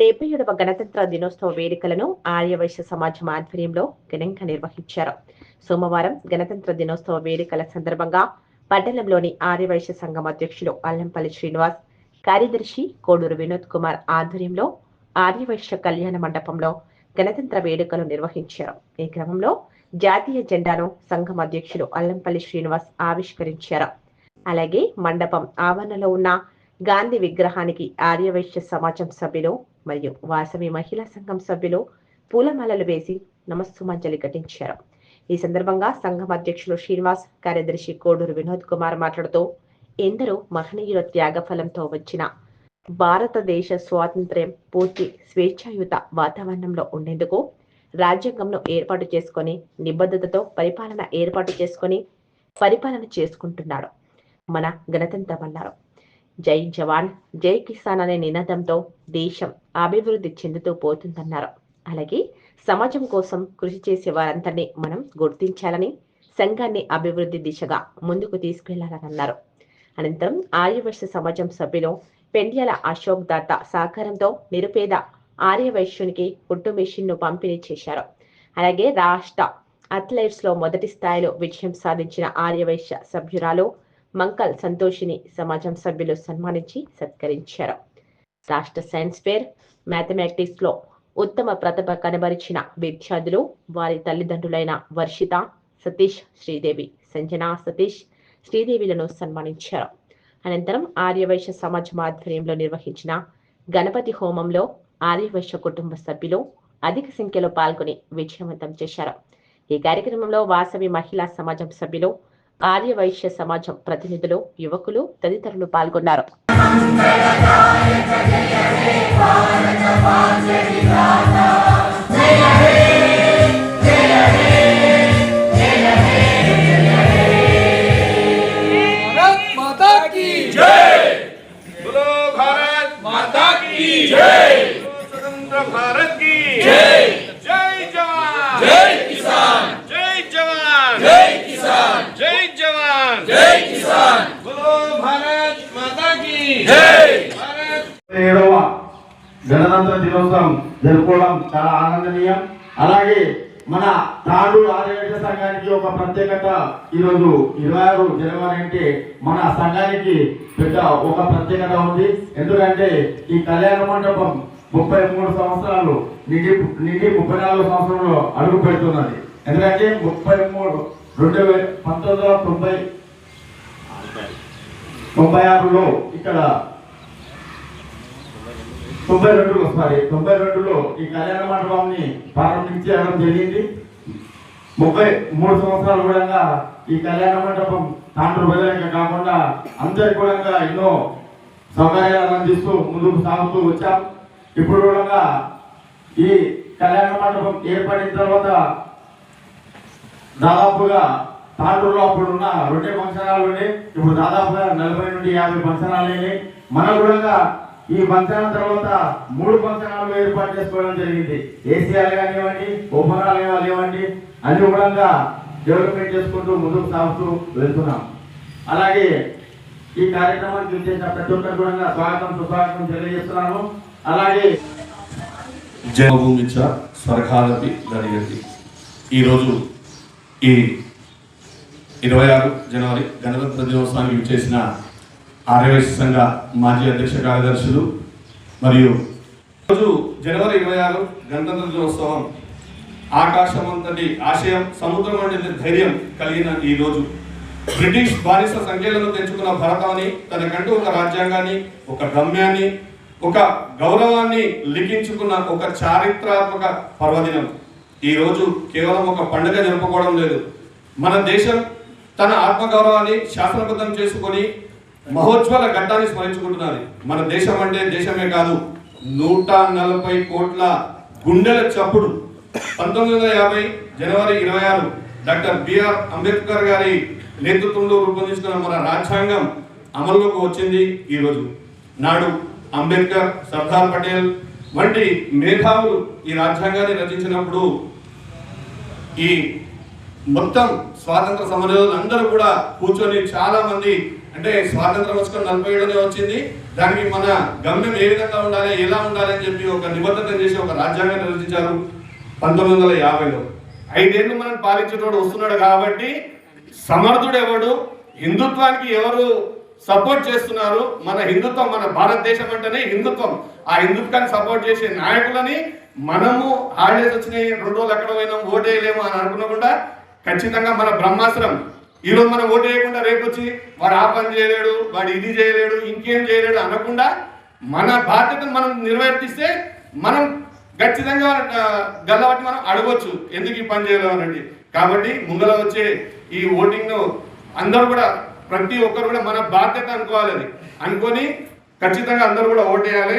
డెబ్బై ఏడవ గణతంత్ర దినోత్సవ వేడుకలను ఆర్యవైశ్య సమాజం ఆధ్వర్యంలో ఘనంగా నిర్వహించారు. సోమవారం గణతంత్ర దినోత్సవ వేడుకల సందర్భంగా పట్టణంలోని ఆర్యవైశ్య సంఘం అధ్యక్షులు అల్లంపల్లి శ్రీనివాస్ కార్యదర్శి కోడూరు వినోద్ కుమార్ ఆధ్వర్యంలో ఆర్యవైశ్య కళ్యాణ మండపంలో గణతంత్ర వేడుకలు నిర్వహించారు. ఈ క్రమంలో జాతీయ జెండాను సంఘం అధ్యక్షులు అల్లంపల్లి శ్రీనివాస్ ఆవిష్కరించారు. అలాగే మండపం ఆవరణలో ఉన్న గాంధీ విగ్రహానికి ఆర్యవైశ్య సమాజం సభ్యులు మరియు వాసవి మహిళా సంఘం సభ్యులు పూలమాలలు వేసి నమస్సుమంజలి ఘటించారు. ఈ సందర్భంగా సంఘం అధ్యక్షులు శ్రీనివాస్ కార్యదర్శి కోడూరు వినోద్ కుమార్ మాట్లాడుతూ ఎందరో మహనీయుల త్యాగఫలంతో వచ్చిన భారతదేశ స్వాతంత్ర్యం పూర్తి స్వేచ్ఛాయుత వాతావరణంలో ఉండేందుకు రాజ్యాంగంలో ఏర్పాటు చేసుకొని నిబద్ధతతో పరిపాలన ఏర్పాటు చేసుకొని పరిపాలన చేసుకుంటున్నాడు మన గణతంత్రం అన్నారు జై జవాన్ జై కిసాన్ అనే నినాదంతో దేశం అభివృద్ధి చెందుతూ పోతుందన్నారు. అలాగే సమాజం కోసం కృషి చేసే వారందరినీ మనం గుర్తించాలని సంఘాన్ని అభివృద్ధి దిశగా ముందుకు తీసుకెళ్ళాలని అన్నారు అనంతరం ఆర్యవైశ్య సమాజం సభ్యులు పెండ్యాల అశోక్ దాత సహకారంతో నిరుపేద ఆర్యవైశ్యునికి కుట్టు మెషిన్ పంపిణీ చేశారు. అలాగే రాష్ట్ర అథ్లెట్స్లో మొదటి స్థాయిలో విజయం సాధించిన ఆర్యవైశ్య సభ్యురాలు మంకల్ సంతోషిని సమాజం సభ్యులు సన్మానించి సత్కరించారు. రాష్ట్ర సైన్స్ ఫేర్ మ్యాథమెటిక్స్లో ఉత్తమ ప్రతిభ కనబరిచిన విద్యార్థులు వారి తల్లిదండ్రులైన వర్షిత సతీష్ శ్రీదేవి సంజన సతీష్ శ్రీదేవిలను సన్మానించారు. అనంతరం ఆర్యవైశ్య సమాజం ఆధ్వర్యంలో నిర్వహించిన గణపతి హోమంలో ఆర్యవైశ్య కుటుంబ సభ్యులు అధిక సంఖ్యలో పాల్గొని విజయవంతం చేశారు. ఈ కార్యక్రమంలో వాసవి మహిళా సమాజం సభ్యులు ఆర్యవైశ్య సమాజం ప్రతినిధులు యువకులు తదితరులు పాల్గొన్నారు. ఏడవ గణతంత్ర దినోత్సవం జరుపుకోవడం చాలా ఆనందనీయం. అలాగే మన తాడు ఆర్యవేశ సంఘానికి ఒక ప్రత్యేకత ఈరోజు ఇరవై ఆరు జనవరి అంటే మన సంఘానికి పెద్ద ఒక ప్రత్యేకత ఉంది. ఎందుకంటే ఈ కళ్యాణ మండపం ముప్పై మూడు సంవత్సరాలు నిండి నిండి ముప్పై నాలుగు సంవత్సరంలో అడుగు పెడుతున్నది. ఎందుకంటే ముప్పై మూడు రెండు వేల పంతొమ్మిది వందల తొంభై తొంభై ఆరులో ఇక్కడ తొంభై రెండులో సారీ తొంభై రెండులో ఈ కళ్యాణ మండపాన్ని ప్రారంభించడం జరిగింది. ముప్పై మూడు సంవత్సరాలు కూడా ఈ కళ్యాణ మండపం తాండ్రు ప్రజలకే కాకుండా అందరి కూడా ఎన్నో సౌకర్యాలు అందిస్తూ ముందుకు సాగుతూ వచ్చాం. ఇప్పుడు కూడా ఈ కళ్యాణ మండపం ఏర్పడిన తర్వాత దాదాపుగా తాండూరులో అప్పుడు ఉన్న రెండే ఫంక్షనాలు ఇప్పుడు దాదాపుగా నలభై నుండి యాభై ఫంక్షనాలు అయినాయి. మన కూడా ఈ పంచనాల తర్వాత మూడు పంచనాలు ఏర్పాటు చేసుకోవడం జరిగింది. ఏసీఆర్ కానివ్వండి ఉపనాలు కానివ్వండి అన్ని కూడా డెవలప్మెంట్ చేసుకుంటూ ముందుకు సాగుతూ వెళ్తున్నాం. అలాగే ఈ కార్యక్రమానికి వచ్చేసిన ప్రతి ఒక్కరు కూడా స్వాగతం సుస్వాగతం తెలియజేస్తున్నాను. అలాగే జన్మభూమి స్వర్గాలపి జరిగింది ఈరోజు ఈ ఇరవై ఆరు జనవరి గణతంత్ర దినోత్సవానికి చేసిన ఆర్యవైశ్య సంఘ మాజీ అధ్యక్ష కార్యదర్శులు మరియు ఈరోజు జనవరి ఇరవై ఆరు గణతంత్ర దినోత్సవం ఆకాశమంతటి ఆశయం సముద్రం అంటే ధైర్యం కలిగిన ఈ రోజు. బ్రిటిష్ బానిస సంఖ్యలను తెంచుకున్న భారతాన్ని తనకంటూ ఒక రాజ్యాంగాన్ని ఒక గమ్యాన్ని ఒక గౌరవాన్ని లిఖించుకున్న ఒక చారిత్రాత్మక పర్వదినం. ఈ రోజు కేవలం ఒక పండుగ జరుపుకోవడం లేదు. మన దేశం తన ఆత్మగౌరవాన్ని శాసనబద్ధం చేసుకొని మహోజ్వల ఘట్టాన్ని స్మరించుకుంటున్నది. మన దేశం అంటే దేశమే కాదు నూట నలభై కోట్ల గుండెల చప్పుడు. పంతొమ్మిది వందల యాభై జనవరి ఇరవై ఆరు డాక్టర్ బిఆర్ అంబేద్కర్ గారి నేతృత్వంలో రూపొందించుకున్న మన రాజ్యాంగం అమలులోకి వచ్చింది ఈరోజు నాడు అంబేద్కర్ సర్దార్ పటేల్ వంటి మేధావులు ఈ రాజ్యాంగాన్ని రచించినప్పుడు ఈ మొత్తం స్వాతంత్ర సమరయోధులు అందరూ కూడా కూర్చొని చాలా మంది అంటే స్వాతంత్ర వచ్చుకొని నలభై ఏడునే వచ్చింది. దానికి మన గమ్యం ఏ విధంగా ఉండాలి ఎలా ఉండాలి అని చెప్పి ఒక నిబద్ధత చేసి ఒక రాజ్యాంగాన్ని రచించారు పంతొమ్మిది వందల యాభైలో. ఐదేళ్ళు మనం పాలించేటోడు వస్తున్నాడు కాబట్టి సమర్థుడు ఎవడు హిందుత్వానికి ఎవరు సపోర్ట్ చేస్తున్నారు? మన హిందుత్వం మన భారతదేశం అంటేనే హిందుత్వం. ఆ హిందుత్వాన్ని సపోర్ట్ చేసే నాయకులని మనము హాలిడేస్ వచ్చినాయి రెండు రోజులు ఎక్కడ పోయినాం ఓటేయలేము అని అనుకున్నకుండా ఖచ్చితంగా మన బ్రహ్మాస్త్రం. ఈరోజు మనం ఓటు వేయకుండా రేపు వచ్చి వాడు ఆ పని చేయలేడు వాడు ఇది చేయలేడు ఇంకేం చేయలేడు అనకుండా మన బాధ్యతను మనం నిర్వర్తిస్తే మనం ఖచ్చితంగా గల్లబట్టి మనం అడగొచ్చు. ఎందుకు ఈ పని చేయలేము అనండి కాబట్టి ముందర వచ్చే ఈ ఓటింగ్ను అందరూ కూడా ప్రతి ఒక్కరు కూడా మన బాధ్యత అనుకోవాలి అది. అనుకొని ఖచ్చితంగా అందరూ కూడా ఓటేయాలి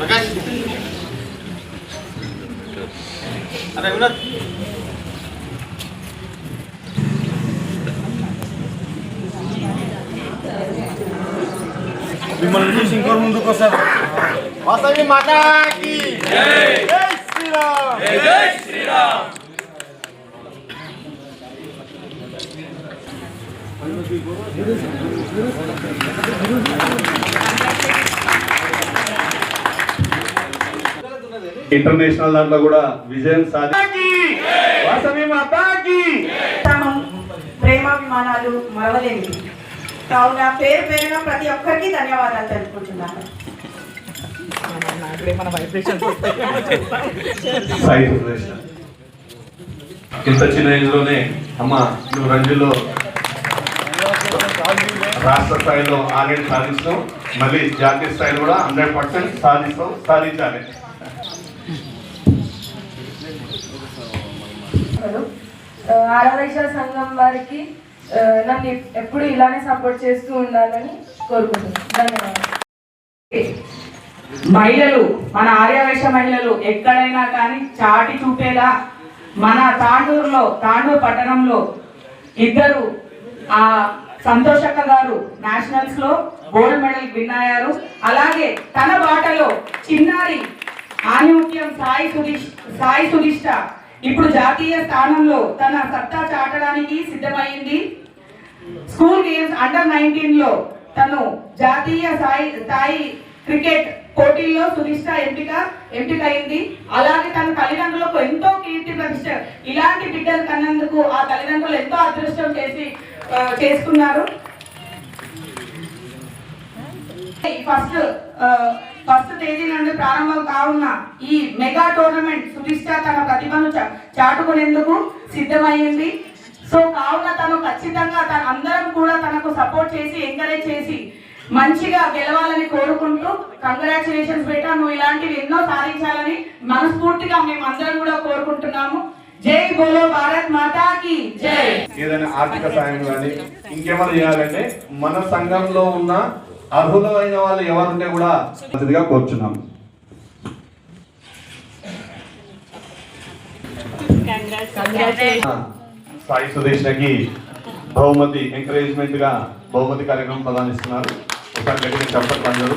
సాగి అరే వినోద్ మిమ్మల్ని చూసి ఇంకో ముందుకు వస్తారు వాసవి మాతాకి జై శ్రీరామ్ జై శ్రీరామ్ ఇంటర్నేషనల్ దాంట్లో కూడా విజయం సాధి వాసవి మాతాకి ఉత్సాహం ప్రేమాభిమానాలు మరవలేని కావున పేరు పేరున ప్రతి ఒక్కరికి ధన్యవాదాలు తెలుపుకుంటున్నాను. ఇంత చిన్న ఏజ్లోనే అమ్మ నువ్వు రంజులో రాష్ట్ర స్థాయిలో ఆల్రెడీ సాధిస్తాం మళ్ళీ జాతీయ స్థాయిలో కూడా హండ్రెడ్ పర్సెంట్ సాధిస్తాం సాధించాలి. ఆ, ఆరవైశ్య సంఘం వారికి నన్ను ఎప్పుడు ఇలానే సపోర్ట్ చేస్తూ ఉండాలని కోరుకుంటున్నాను. ధన్యవాదాలు. మహిళలు మన ఆర్యవేశ మహిళలు ఎక్కడైనా కానీ చాటి చూపేలా మన తాండూరులో తాండూరు పట్టణంలో ఇద్దరు ఆ సంతోషక్క గారు నేషనల్స్లో గోల్డ్ మెడల్ విన్ అయ్యారు. అలాగే తన బాటలో చిన్నారి ఆణిముత్యం సాయి సుధిష్ సాయి సుధిష్ట ఇప్పుడు జాతీయ స్థానంలో తన సత్తా చాటడానికి సిద్ధమైంది. స్కూల్ గేమ్స్ అండర్ నైన్టీన్లో తను జాతీయ స్థాయి స్థాయి క్రికెట్ పోటీల్లో సునిష్ట ఎంపిక ఎంపిక అయింది అలాగే తన తల్లిదండ్రులకు ఎంతో కీర్తి ప్రతిష్ట ఇలాంటి బిడ్డలు కన్నందుకు ఆ తల్లిదండ్రులు ఎంతో అదృష్టం చేసి చేసుకున్నారు. ఫస్ట్ ఫస్ట్ uh, తేదీ నుండి ప్రారంభం కావున్న ఈ మెగా టోర్నమెంట్ సుధిష్ట తన ప్రతిభను చాటుకునేందుకు సిద్ధమైంది సో కావున తను ఖచ్చితంగా తన అందరం కూడా తనకు సపోర్ట్ చేసి ఎంకరేజ్ చేసి మంచిగా గెలవాలని కోరుకుంటూ కంగ్రాచులేషన్స్ బేటా. నువ్వు ఇలాంటివి ఎన్నో సాధించాలని మనస్ఫూర్తిగా మేము అందరం కూడా కోరుకుంటున్నాము. జై బోలో భారత్ మాతాకి జై. ఏదైనా ఆర్థిక సాయం కానీ ఇంకేమైనా చేయాలంటే మన సంఘంలో ఉన్న అర్హులైన వాళ్ళు ఎవరుంటే కూడా మంచిదిగా కోరుచున్నాం. సాయి సుదేశ్కి బహుమతి ఎంకరేజ్మెంట్గా బహుమతి కార్యక్రమం ప్రదానిస్తున్నారు. ఒకసారి గట్టిగా చెప్పండి